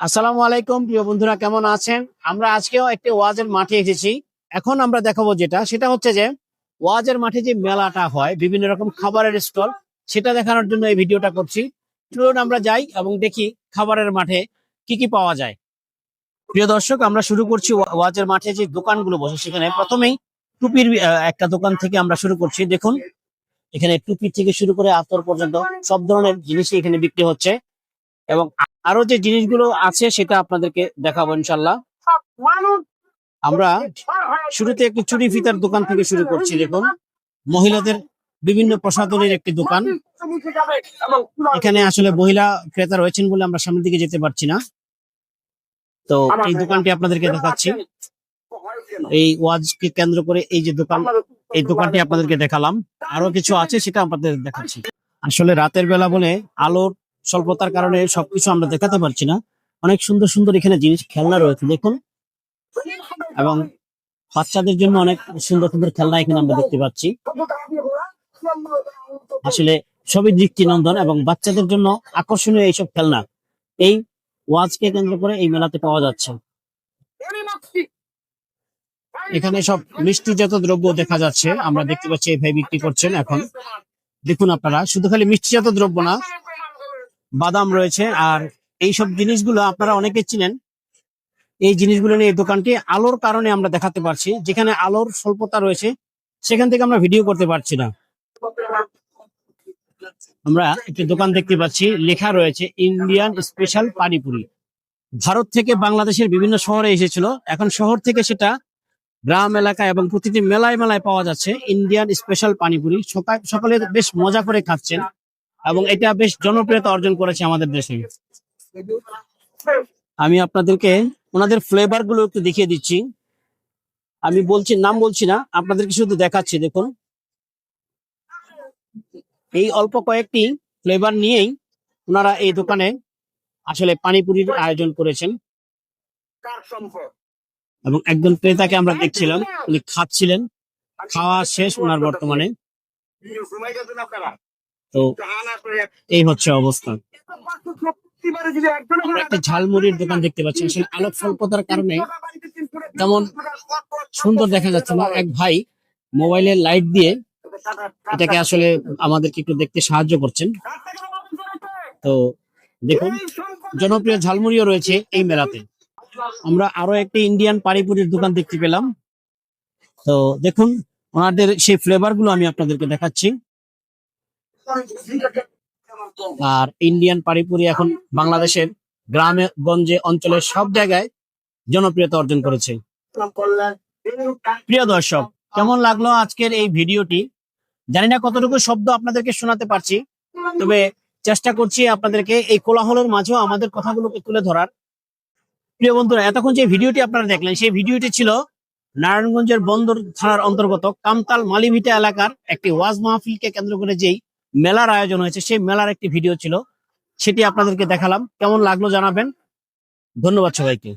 আসসালামু আলাইকুম, প্রিয় বন্ধুরা, কেমন আছেন? আমরা আজকেও একটি ওয়াজের মাঠে এসেছি। এখন আমরা দেখাবো যেটা, সেটা হচ্ছে যে, ওয়াজের মাঠে যে মেলাটা হয়, বিভিন্ন রকম খাবারের স্টল, সেটা দেখানোর জন্য এই ভিডিওটা করছি। চলুন আমরা যাই এবং দেখি খাবারের মাঠে কি কি পাওয়া যায়। প্রিয় দর্শক, আমরা শুরু করছি ওয়া- ওয়াজের মাঠে যে দোকানগুলো বসে, সেখানে প্রথমেই টুপির একটা দোকান থেকে আমরা শুরু করছি। দেখুন, এখানে টুপি থেকে শুরু করে আতর পর্যন্ত সব ধরনের জিনিসই এখানে বিক্রি হচ্ছে। এবং আরও যে জিনিসগুলো আছে সেটা আপনাদেরকে দেখাবো ইনশাল্লাহ আমরা শুরুতে একটি চুরি ফিতার দোকান থেকে শুরু করছি দেখুন। মহিলাদের বিভিন্ন প্রসাধনের একটি দোকান। এখানে আসলে মহিলা ক্রেতা রয়েছেন বলে আমরা সামনের দিকে যেতে পারছি না। তো এই দোকানটি আপনাদেরকে দেখাচ্ছি। এই ওয়াজকে কেন্দ্র করে এই যে দোকান এই দোকানটি আপনাদেরকে দেখালাম। আরও কিছু আছে সেটা আপনাদের দেখাচ্ছি। আসলে রাতের বেলা বলে আলোর স্বল্পতার কারণে সবকিছু আমরা দেখাতে পারছি না। অনেক সুন্দর সুন্দর এখানে জিনিস, খেলনা রয়েছে, দেখুন। এবং বাচ্চাদের জন্য অনেক সুন্দর সুন্দর খেলনা এখানে আমরা দেখতে পাচ্ছি। আসলে সবই দৃষ্টিনন্দন এবং বাচ্চাদের জন্য আকর্ষণীয় এইসব খেলনা। এই ওয়াজকে কেন্দ্র করে এই মেলাতে পাওয়া যাচ্ছে। এখানে সব মিষ্টিজাত দ্রব্য দেখা যাচ্ছে। আমরা দেখতে পাচ্ছি এই ভাই বিক্রি করছেন এখন। দেখুন আপনারা, শুধু খালি মিষ্টিজাত দ্রব্য না বাদাম রয়েছে আর এই সব জিনিসগুলো আপনারা অনেকে চিনেন। এই জিনিসগুলো নিয়ে দোকানটি আলোর কারণে আমরা দেখাতে পারছি, যেখানে আলোর স্বল্পতা রয়েছে, সেখান থেকে আমরা ভিডিও করতে পারছি না। আমরা একটি দোকান দেখতে পাচ্ছি, লেখা রয়েছে ইন্ডিয়ান স্পেশাল পানিপুরি। ভারত থেকে বাংলাদেশের বিভিন্ন শহরে এসেছিল। এখন শহর থেকে সেটা গ্রাম, এলাকা এবং প্রতিটি মেলায় মেলায় পাওয়া যাচ্ছে ইন্ডিয়ান স্পেশাল পানিপুরি। সকাল সকলে বেশ মজা করে খাচ্ছেন। এবং এটা বেশ জনপ্রিয়তা অর্জন করেছে আমাদের দেশে। আমি আপনাদেরকে ওনাদের ফ্লেভারগুলো একটু দেখিয়ে দিচ্ছি। আমি বলছি, নাম বলছি না, আপনাদেরকে শুধু দেখাচ্ছি, দেখুন। এই অল্প কয়েকটি ফ্লেভার নিয়েই ওনারা এই দোকানে আসলে পানিপুরির আয়োজন করেছেন। এবং একজন ক্রেতাকে আমরা দেখছিলাম, উনি খাচ্ছিলেন। খাওয়া শেষ ওনার বর্তমানে। তো এই হচ্ছে অবস্থা। একটা ঝালমুড়ির দোকান দেখতে পাচ্ছি। আসলে আলোক স্বল্পতার কারণে তেমন সুন্দর দেখা যাচ্ছে না। এক ভাই মোবাইলের লাইট দিয়ে এটাকে আসলে আমাদেরকে একটু দেখতে সাহায্য করছেন। তো দেখুন, জনপ্রিয় ঝালমুড়িও রয়েছে এই মেলাতে। আমরা আরও একটি ইন্ডিয়ান পানিপুরির দোকান দেখতে পেলাম। তো দেখুন, ওনাদের সেই ফ্লেভারগুলো আমি আপনাদেরকে দেখাচ্ছি। আর ইন্ডিয়ান পানিপুরি এখন বাংলাদেশের গ্রামে, গঞ্জে, অঞ্চলের সব জায়গায় জনপ্রিয়তা অর্জন করেছে। প্রিয় দর্শক, কেমন লাগল আজকের এই ভিডিওটি? জানি না কতটুকু শব্দ আপনাদেরকে শোনাতে পারছি, তবে চেষ্টা করছি আপনাদেরকে এই কোলাহলের মাঝেও আমাদের কথাগুলোকে তুলে ধরার। প্রিয় বন্ধুরা, এতক্ষণ যে ভিডিওটি আপনারা দেখলেন, সেই ভিডিওটি ছিল নারায়ণগঞ্জের বন্দর থানার অন্তর্গত কামতাল মালিভিটা এলাকার একটি ওয়াজ মাহফিলকে কেন্দ্র করে যেই মেলার আয়োজন হয়েছে। সেই মেলার একটি ভিডিও ছিল। সেটি আপনাদেরকে দেখালাম। কেমন লাগল জানাবেন? ধন্যবাদ সবাইকে।